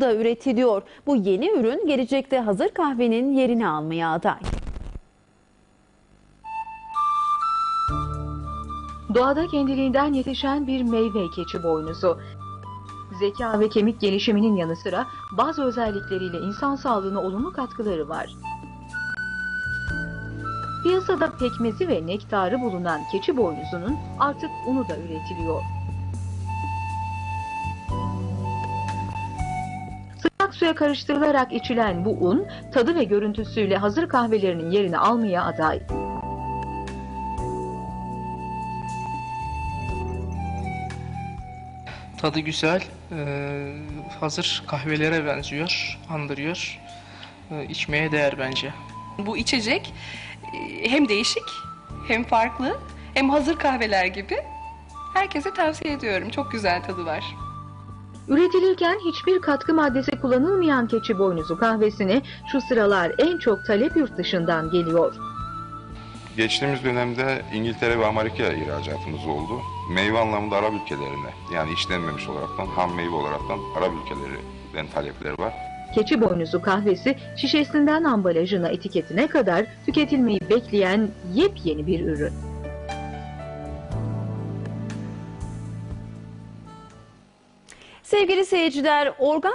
da üretiliyor. Bu yeni ürün gelecekte hazır kahvenin yerini almaya aday. Doğada kendiliğinden yetişen bir meyve keçi boynuzu. Zeka ve kemik gelişiminin yanı sıra bazı özellikleriyle insan sağlığına olumlu katkıları var. Piyasada pekmezi ve nektarı bulunan keçi boynuzunun artık unu da üretiliyor. Sıcak suya karıştırılarak içilen bu un, tadı ve görüntüsüyle hazır kahvelerinin yerini almaya aday. Tadı güzel, eee, hazır kahvelere benziyor, andırıyor. Eee, içmeye değer bence. Bu içecek e, hem değişik hem farklı hem hazır kahveler gibi. Herkese tavsiye ediyorum. Çok güzel tadı var. Üretilirken hiçbir katkı maddesi kullanılmayan keçi boynuzu kahvesine şu sıralar en çok talep yurt dışından geliyor. Geçtiğimiz dönemde İngiltere ve Amerika ihracatımız oldu. Meyve anlamında Arap ülkelerine yani işlenmemiş olaraktan ham meyve olaraktan Arap ülkelerinden talepler var. Keçi boynuzu kahvesi şişesinden ambalajına etiketine kadar tüketilmeyi bekleyen yepyeni bir ürün. Sevgili seyirciler, organ